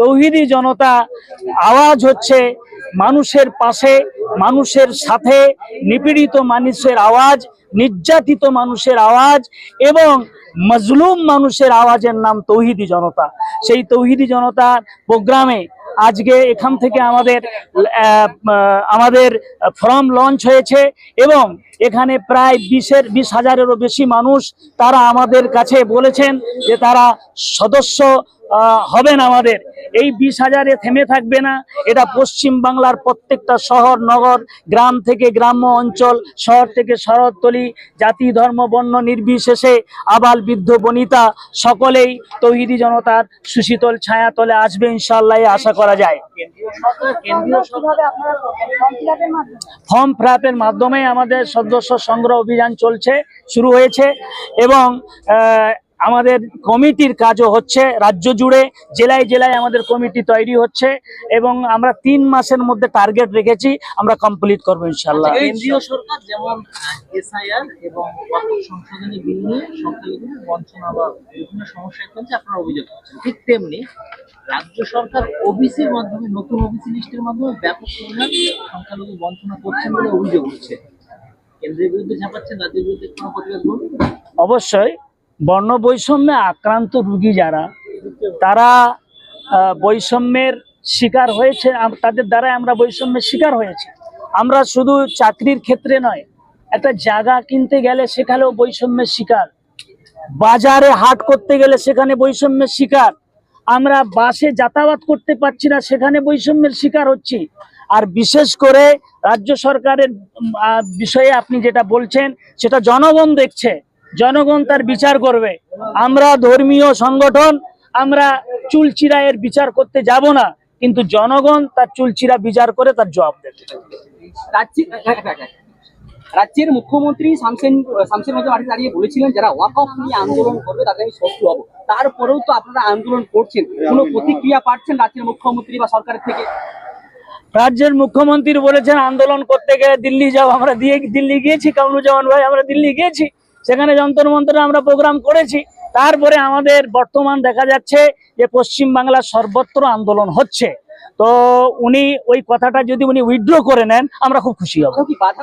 তৌহিদি জনতা, আওয়াজ হচ্ছে মানুষের পাশে, মানুষের সাথে, নিপীড়িত মানুষের আওয়াজ, নির্যাতিত মানুষের আওয়াজ এবং মজলুম মানুষের আওয়াজের নাম তৌহিদি জনতা। সেই তৌহিদি জনতার প্রোগ্রামে আজকে এখান থেকে আমাদের আমাদের ফর্ম লঞ্চ হয়েছে এবং এখানে প্রায় বিশের, বিশ হাজারেরও বেশি মানুষ তারা আমাদের কাছে বলেছেন যে তারা সদস্য হবেন আমাদের। এই বিশ হাজারে থেমে থাকবে না। এটা পশ্চিম বাংলার প্রত্যেকটা শহর, নগর, গ্রাম থেকে গ্রাম্য অঞ্চল, শহর থেকে শহরতলি, জাতি, ধর্ম, বর্ণ নির্বিশেষে আবাল বৃদ্ধ, বনিতা সকলেই তৌহিদি জনতার সুশীতল ছায়াতলে আসবে ইনশাল্লাহ আশা করা যায়। ফর্ম ফ্ল্যাপের মাধ্যমে আমাদের সদস্য সংগ্রহ অভিযান চলছে, শুরু হয়েছে এবং আমাদের কমিটির কাজও হচ্ছে রাজ্য জুড়ে জেলায় জেলায় আমাদের কমিটি তৈরি হচ্ছে এবং আমরা তিন মাসের মধ্যে টার্গেট রেখেছি আমরা কমপ্লিট করব ইনশাল্লাহ কেন্দ্রীয় সরকার যেমন এসআইআর এবং সংশোধনী বিল নিয়ে সংখ্যালঘুদের বঞ্চনা বা বিভিন্ন সমস্যায় ফেলছে আপনারা অভিযোগ করছেন। ঠিক তেমনি রাজ্য সরকার ওবিসির মাধ্যমে নতুন ওবিসি লিস্টের মাধ্যমে ব্যাপক পরিমাণ সংখ্যালঘু বঞ্চনা করছেন বলে অভিযোগ উঠছে। কেন্দ্রের বিরুদ্ধে ঝাঁপাচ্ছেন রাজ্যের বিরুদ্ধে কোনো প্রতিবাদ অবশ্যই বর্ণ বৈষম্যে আক্রান্ত রুগী যারা, তারা বৈষম্যের শিকার হয়েছে তাদের দ্বারাই আমরা বৈষম্যের শিকার হয়েছে। আমরা শুধু চাকরির ক্ষেত্রে নয়, একটা জায়গা কিনতে গেলে সেখানেও বৈষম্যের শিকার। বাজারে হাট করতে গেলে সেখানে বৈষম্যের শিকার। আমরা বাসে যাতায়াত করতে পারছি না, সেখানে বৈষম্যের শিকার হচ্ছি। আর বিশেষ করে রাজ্য সরকারের বিষয়ে আপনি যেটা বলছেন, সেটা জনগণ দেখছে। জনগণ তার বিচার করবে। আমরা ধর্মীয় সংগঠন আমরা চুলচিরা এর বিচার করতে যাব না কিন্তু জনগণ তার চুলচিরা বিচার করে তার জবাব দেবে। রাজ্যে রাজ্যের মুখ্যমন্ত্রী শামসেন শামসেন মধ্যে মাঠে দাঁড়িয়ে বলেছিলেন যারা ওয়াকফ নিয়ে আন্দোলন করবে তাদের আমি শত্রু হব। তারপরেও তো আপনারা আন্দোলন করছেন। কোনো প্রতিক্রিয়া পাচ্ছেন রাজ্যের মুখ্যমন্ত্রী বা সরকারের থেকে? রাজ্যের মুখ্যমন্ত্রী বলেছেন আন্দোলন করতে গেলে দিল্লি যাও আমরা দিয়ে দিল্লি গিয়েছি কামরুজ্জামান ভাই আমরা দিল্লি গিয়েছি। সেখানে যন্তর মন্ত্রে আমরা প্রোগ্রাম করেছি। তারপরে আমাদের বর্তমান দেখা যাচ্ছে যে পশ্চিম বাংলার সর্বত্র আন্দোলন হচ্ছে। তো উনি ওই কথাটা যদি উনি উইথড্র করে নেন, আমরা খুব খুশি হব।